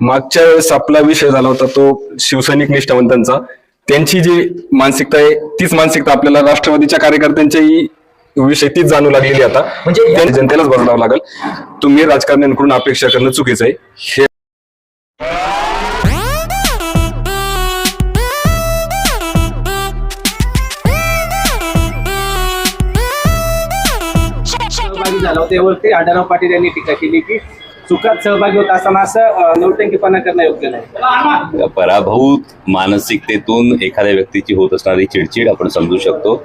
मागच्या वेळेस आपला विषय झाला होता तो शिवसैनिक निष्ठावंतांचा. त्यांची जी मानसिकता आहे तीच मानसिकता आपल्याला राष्ट्रवादीच्या कार्यकर्त्यांच्याही विषय तीच जाणू लागलेली आता. म्हणजे जनतेलाच बदलावं लागेल. तुम्ही राजकारण्यांकडून अपेक्षा करणं चुकीचं आहे. हे झाला होता. त्यावरती आढळराव पाटील यांनी टीका केली की चुकात सहभागी होत असताना असं नौटंकीपणा करणं योग्य नाही. पराभूत मानसिकतेतून एखाद्या व्यक्तीची होत असणारी चिडचिड आपण समजू शकतो.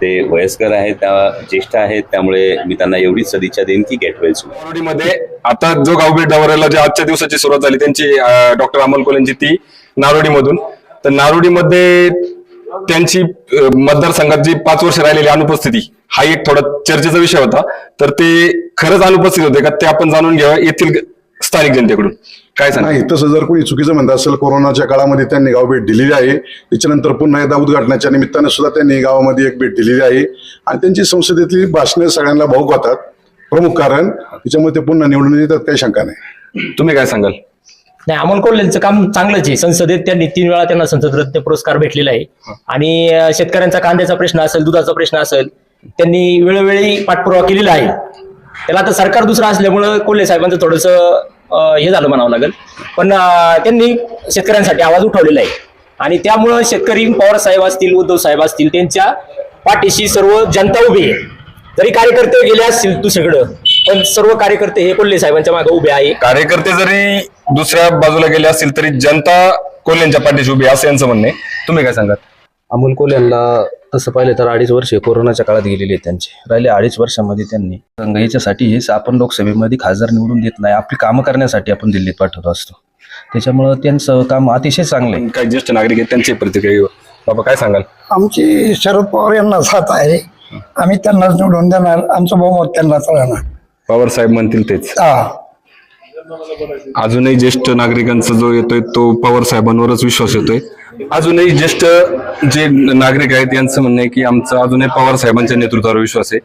ते वयस्कर आहेत त्या ज्येष्ठ आहेत त्यामुळे मी त्यांना एवढीच सदिच्छा देईन की गेट वेल सून नारोडीमध्ये आता जो गावभेट दौऱ्याला जे आजच्या दिवसाची सुरुवात झाली त्यांची डॉक्टर अमोल कोलेंची ती नारोडीमधून. तर नारोडीमध्ये त्यांची मतदारसंघात जी पाच वर्ष राहिलेली अनुपस्थिती हा एक थोडा चर्चेचा विषय होता. तर ते खरंच अनुपस्थित होते का? ते आपण जाणून घ्यावं येथील स्थानिक जनतेकडून. काय सांगा नाही तसं जर कोणी चुकीचं म्हणत असेल कोरोनाच्या काळामध्ये त्यांनी गाव भेट दिलेली आहे. त्याच्यानंतर पुन्हा एकदा उद्घाटनाच्या निमित्ताने सुद्धा त्यांनी गावामध्ये एक भेट दिलेली आहे. आणि त्यांची संसदेतली भाषणे सगळ्यांना भाऊक होतात. प्रमुख कारण त्याच्यामुळे ते पुन्हा निवडून येतात काही शंका नाही. तुम्ही काय सांगाल? नाही अमोल कोल्हेंचं काम चांगलंच आहे. संसदेत त्यांनी तीन वेळा त्यांना संसद रत्न पुरस्कार भेटलेला आहे. आणि शेतकऱ्यांचा कांद्याचा प्रश्न असेल दुधाचा प्रश्न असेल त्यांनी वेळोवेळी पाठपुरावा केलेला आहे. त्याला आता सरकार दुसरं असल्यामुळं कोल्हे साहेबांचं थोडंसं हे झालं म्हणावं लागेल. पण त्यांनी शेतकऱ्यांसाठी आवाज उठवलेला आहे. आणि त्यामुळं शेतकरी पवार साहेब असतील उद्धव साहेब असतील त्यांच्या पाठीशी सर्व जनता उभी आहे. जरी कार्यकर्ते गेले असतील दुसरीकडं पण सर्व कार्यकर्ते हे कोल्हे साहेबांच्या मागे उभे आहे. कार्यकर्ते जरी दुसऱ्या बाजूला गेले असतील तरी जनता कोल्ह्यांच्या पाठीशी उभी आहे, असं यांचं म्हणणं आहे. तुम्ही काय सांगाल? अमोल कोल यांना तसं पाहिलं तर अडीच वर्षे कोरोनाच्या काळात गेलेले आहेत त्यांचे. राहिले अडीच वर्षामध्ये त्यांनी याच्यासाठी हेच आपण लोकसभेमध्ये खासदार निवडून देत नाही. आपली कामं करण्यासाठी आपण दिल्लीत पाठवत असतो. त्याच्यामुळं त्यांचं काम अतिशय चांगलं आहे. काही ज्येष्ठ नागरिक आहेत त्यांची प्रतिक्रिया घेऊ. बाबा काय सांगाल? आमची शरद पवार यांना साथ आहे. आम्ही त्यांनाच निवडून देणार. आमचं बहुमत त्यांनाच राहणार. पवार साहेब म्हणतील तेच. हा. अजूनही ज्येष्ठ नागरिकांचा जो येतोय तो पवार साहेबांवरच विश्वास येतोय. अजूनही ज्येष्ठ जे नागरिक आहेत यांचं म्हणणं आहे की आमचा अजूनही पवार साहेबांच्या नेतृत्वावर विश्वास आहे.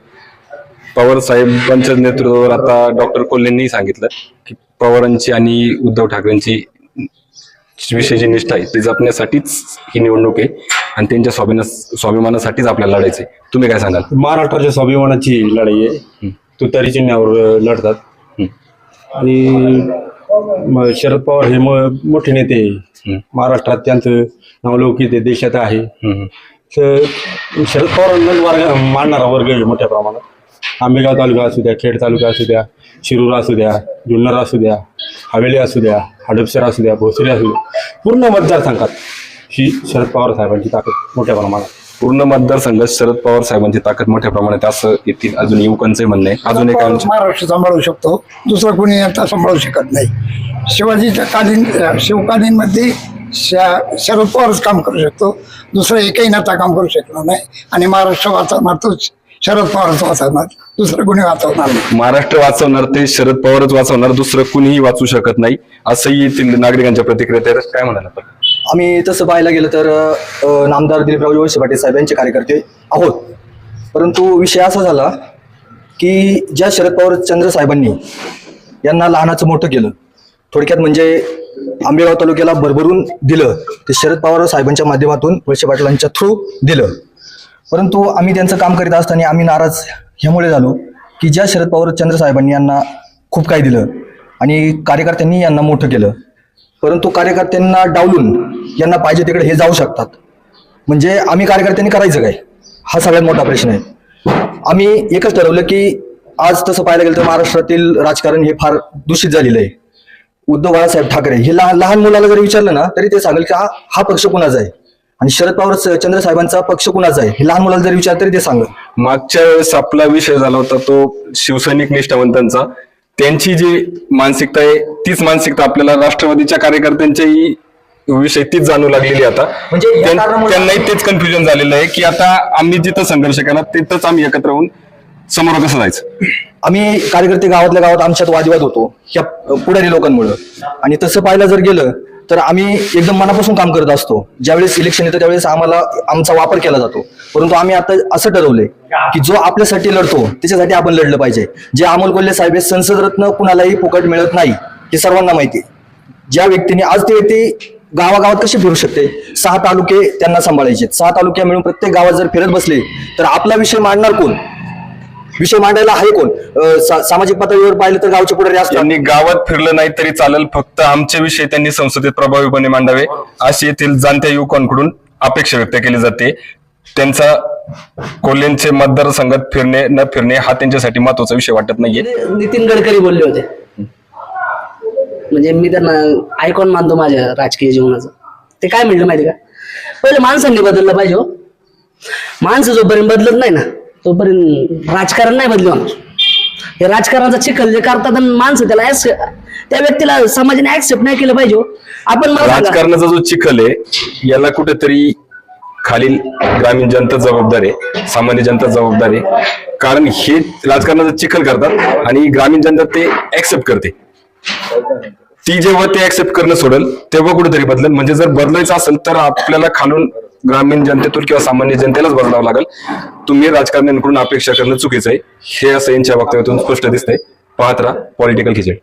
पवार साहेबांच्या नेतृत्वावर आता डॉक्टर कोल्हेंनी सांगितलं की पवारांची आणि उद्धव ठाकरेंची विषयी निष्ठा आहे ती जपण्यासाठीच ही निवडणूक आहे आणि त्यांच्या स्वाभिना स्वाभिमानासाठीच आपल्याला लढायचंय तुम्ही काय सांगाल? महाराष्ट्राच्या स्वाभिमानाची लढाई आहे. तुतारी चिन्हावर लढतात. आणि म- शरद पवार हे म- मोठे नेते आहे. महाराष्ट्रात त्यांचं नावलौकिक आहे देशात आहे. तर शरद पवारांना वर्ग मानणारा वर्ग आहे मोठ्या प्रमाणात. आंबेगाव तालुका असू द्या खेड तालुका असू द्या शिरूर असू द्या जुन्नर असू द्या हवेली असू द्या हडपसर असू द्या भोसरी असू द्या पूर्ण मतदारसंघात ही शरद पवार साहेबांची ताकद मोठ्या प्रमाणात. पूर्ण मतदारसंघात शरद पवार साहेबांची ताकद मोठ्या प्रमाणात असं येथील अजून युवकांचे म्हणणं अजून एक आमच्या- महाराष्ट्र सांभाळू शकतो. दुसरं कोणी आता सांभाळू शकत नाही. शिवाजीच्या कालीन शिवकालीनमध्ये शा- शरद पवारच काम करू शकतो. दुसरं एकही नेता काम करू शकणार नाही. आणि महाराष्ट्र वाचवणार तोच. शरद पवारच वाचवणार. दुसरं कोणी वाचवणार नाही. महाराष्ट्र वाचवणार ते शरद पवारच वाचवणार. दुसरं कुणीही वाचू शकत नाही. असंही येथील नागरिकांच्या प्रतिक्रिया आहेत. काय म्हणाल आपण आम्ही तसं पाहायला गेलं तर अ, नामदार दिलीपराव वळसे पाटील साहेब यांचे कार्यकर्ते आहोत. परंतु विषय असा झाला की ज्या शरद पवार चंद्र साहेबांनी यांना लहानाचं मोठं केलं थोडक्यात म्हणजे आंबेगाव तालुक्याला भरभरून दिलं ते शरद पवार साहेबांच्या माध्यमातून वळसे पाटलांच्या थ्रू दिलं. परंतु आम्ही त्यांचं काम करीत असताना आम्ही नाराज ह्यामुळे झालो की ज्या शरद पवार चंद्र साहेबांनी यांना खूप काही दिलं आणि कार्यकर्त्यांनी यांना मोठं केलं. परंतु कार्यकर्त्यांना डावलून यांना पाहिजे तिकडे हे जाऊ शकतात. म्हणजे आम्ही कार्यकर्त्यांनी करायचं काय? हा सगळ्यात मोठा प्रश्न आहे. आम्ही एकच ठरवलं की आज तसं पाहायला गेलं तर महाराष्ट्रातील राजकारण हे फार दूषित झालेलं आहे. उद्धव बाळासाहेब ठाकरे हे लहान लहान मुलाला जरी विचारलं ना तरी ते सांगेल की हा हा पक्ष कुणाचा आहे? आणि शरद पवार चंद्र साहेबांचा पक्ष कुणाचा आहे? हे लहान मुलाला जरी विचार तरी ते सांगेल. मागच्या वेळेस आपला विषय झाला होता तो शिवसैनिक निष्ठावंतांचा. त्यांची जी मानसिकता आहे तीच मानसिकता आपल्याला राष्ट्रवादीच्या कार्यकर्त्यांच्याही विषय तीच जाणू लागलेली आता. म्हणजे या त्यां- कारणामुळे- त्यांनाही तेच कन्फ्युजन झालेलं आहे की आता आम्ही जिथं संघर्ष केला तिथंच आम्ही एकत्र होऊन समोर कसं जायचं? आम्ही कार्यकर्ते गावातल्या गावात आमच्यात वादविवाद होतो ह्या पुढारी लोकांमुळं. आणि तसं पाहायला जर गेलं तर आम्ही एकदम मनापासून काम करत असतो. ज्यावेळेस इलेक्शन येतं त्यावेळेस आम्हाला आमचा वापर केला जातो. परंतु आम्ही आता असं ठरवलंय की जो आपल्यासाठी लढतो त्याच्यासाठी आपण लढलं पाहिजे. जे अमोल कोल्हे साहेब हे संसद रत्न कुणालाही फुकट मिळत नाही हे सर्वांना माहिती आहे. ज्या व्यक्तीने आज ते व्यक्ती गावागावात कशी फिरू शकते? सहा तालुके त्यांना सांभाळायचे सहा तालुक्या मिळून प्रत्येक गावात जर फिरत बसले तर आपला विषय मांडणार कोण? विषय मांडायला आहे कोण? सा- सामाजिक पातळीवर पाहिलं तर गावचे पुढारी असतात. त्यांनी गावात फिरलं नाही तरी चालेल फक्त आमचे विषय त्यांनी संसदेत प्रभावीपणे मांडावे अशी येथील जाणत्या युवकांकडून अपेक्षा व्यक्त केली जाते. त्यांचा कोल्हेंचे मतदारसंघात फिरणे न फिरणे हा त्यांच्यासाठी महत्त्वाचा विषय वाटत नाहीये. नितीन गडकरी बोलले होते. म्हणजे मी त्यांना आयकॉन मानतो माझ्या राजकीय जीवनाचं. ते काय म्हणलं माहिती का? पहिले माणसांनी बदललं पाहिजे हो. माणसं जोपर्यंत बदलत नाही ना तोपर्यंत राजकारण नाही बदल होणार हे राजकारणाचा चिखल जे करतात माणसं त्याला त्या व्यक्तीला समाजाने ऍक्सेप्ट नाही केलं पाहिजे हो. आपण राजकारणाचा जो चिखल आहे याला कुठेतरी खालील ग्रामीण जनता जबाबदार आहे सामान्य जनता जबाबदार आहे. कारण हे राजकारणाचा चिखल करतात आणि ग्रामीण जनता ते ऍक्सेप्ट करते. ती जेव्हा ते ऍक्सेप्ट करणं सोडेल तेव्हा कुठेतरी बदलेल. म्हणजे जर बदलायचं असेल तर आपल्याला खालून ग्रामीण जनतेतून किंवा सामान्य जनतेलाच बदलावं लागेल. तुम्ही राजकारण्यांकडून अपेक्षा करणं चुकीचं आहे. हे असं यांच्या वक्तव्यातून स्पष्ट दिसतंय. पाहत राहा पॉलिटिकल खिचड.